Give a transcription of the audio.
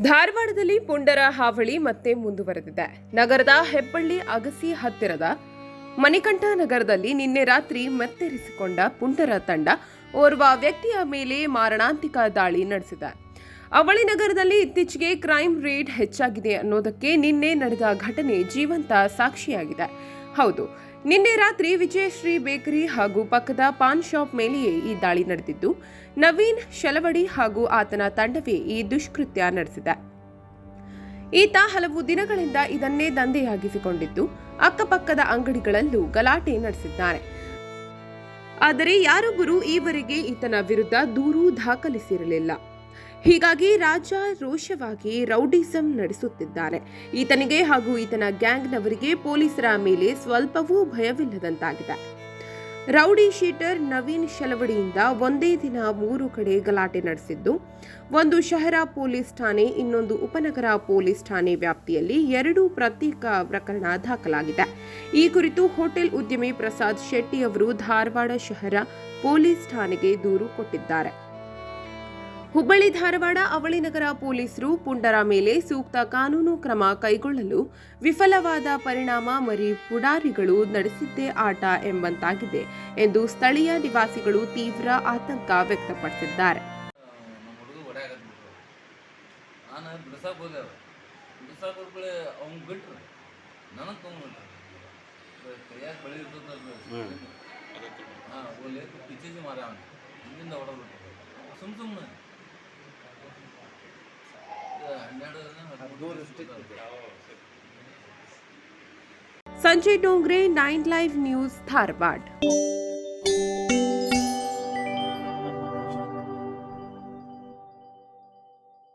ಧಾರವಾಡದಲ್ಲಿ ಪುಂಡರ ಹಾವಳಿ ಮತ್ತೆ ಮುಂದುವರೆದಿದೆ. ನಗರದ ಹೆಬ್ಬಳ್ಳಿ ಅಗಸಿ ಹತ್ತಿರದ ಮಣಿಕಂಠ ನಗರದಲ್ಲಿ ನಿನ್ನೆ ರಾತ್ರಿ ಮತ್ತೆರಿಸಿಕೊಂಡ ಪುಂಡರ ತಂಡ ಓರ್ವ ವ್ಯಕ್ತಿಯ ಮೇಲೆ ಮಾರಣಾಂತಿಕ ದಾಳಿ ನಡೆಸಿದೆ. ಅವಳಿ ನಗರದಲ್ಲಿ ಇತ್ತೀಚೆಗೆ ಕ್ರೈಮ್ ರೇಟ್ ಹೆಚ್ಚಾಗಿದೆ ಅನ್ನೋದಕ್ಕೆ ನಿನ್ನೆ ನಡೆದ ಘಟನೆ ಜೀವಂತ ಸಾಕ್ಷಿಯಾಗಿದೆ. ಹೌದು. ನಿನ್ನೆ ರಾತ್ರಿ ವಿಜಯಶ್ರೀ ಬೇಕರಿ ಹಾಗೂ ಪಕ್ಕದ ಪಾನ್ ಶಾಪ್ ಮೇಲೆಯೇ ಈ ದಾಳಿ ನಡೆದಿದ್ದು, ನವೀನ್ ಶಲವಡಿ ಹಾಗೂ ಆತನ ತಂಡವೇ ಈ ದುಷ್ಕೃತ್ಯ ನಡೆಸಿದೆ. ಈತ ಹಲವು ದಿನಗಳಿಂದ ಇದನ್ನೇ ದಂಧೆಯಾಗಿಸಿಕೊಂಡಿದ್ದು, ಅಕ್ಕಪಕ್ಕದ ಅಂಗಡಿಗಳಲ್ಲೂ ಗಲಾಟೆ ನಡೆಸಿದ್ದಾನೆ ಆದರೆ ಯಾರೊಬ್ಬರೂ ಈವರೆಗೆ ಈತನ ವಿರುದ್ಧ ದೂರು ದಾಖಲಿಸಿರಲಿಲ್ಲ. ಹೀಗಾಗಿ ರಾಜ ರೋಷವಾಗಿ ರೌಡಿಸಂ ನಡೆಸುತ್ತಿದ್ದಾರೆ. ಈತನಿಗೆ ಹಾಗೂ ಈತನ ಗ್ಯಾಂಗ್ನವರಿಗೆ ಪೊಲೀಸರ ಮೇಲೆ ಸ್ವಲ್ಪವೂ ಭಯವಿಲ್ಲದಂತಾಗಿದೆ. ರೌಡಿ ಶೀಟರ್ ನವೀನ್ ಶಲವಡಿಯಿಂದ ಒಂದೇ ದಿನ ಮೂರು ಕಡೆ ಗಲಾಟೆ ನಡೆಸಿದ್ದು, ಒಂದು ಶಹರ ಪೊಲೀಸ್ ಠಾಣೆ, ಇನ್ನೊಂದು ಉಪನಗರ ಪೊಲೀಸ್ ಠಾಣೆ ವ್ಯಾಪ್ತಿಯಲ್ಲಿ ಎರಡು ಪ್ರತ್ಯೇಕ ಪ್ರಕರಣ ದಾಖಲಾಗಿದೆ. ಈ ಕುರಿತು ಹೋಟೆಲ್ ಉದ್ಯಮಿ ಪ್ರಸಾದ್ ಶೆಟ್ಟಿ ಅವರು ಧಾರವಾಡ ಶಹರ ಪೊಲೀಸ್ ಠಾಣೆಗೆ ದೂರು ಕೊಟ್ಟಿದ್ದಾರೆ. ಹುಬ್ಬಳ್ಳಿ ಧಾರವಾಡ ಅವಳಿ ನಗರ ಪೊಲೀಸರು ಪುಂಡರ ಮೇಲೆ ಸೂಕ್ತ ಕಾನೂನು ಕ್ರಮ ಕೈಗೊಳ್ಳಲು ವಿಫಲವಾದ ಪರಿಣಾಮ ಮರಿ ಪುಡಾರಿಗಳು ನಡೆಸಿದ್ದೇ ಆಟ ಎಂಬಂತಾಗಿದೆ ಎಂದು ಸ್ಥಳೀಯ ನಿವಾಸಿಗಳು ತೀವ್ರ ಆತಂಕ ವ್ಯಕ್ತಪಡಿಸಿದ್ದಾರೆ. ಸುಮ್ಮ ಹುಡುಗ Sanjay Dongre nine live news Dharwad.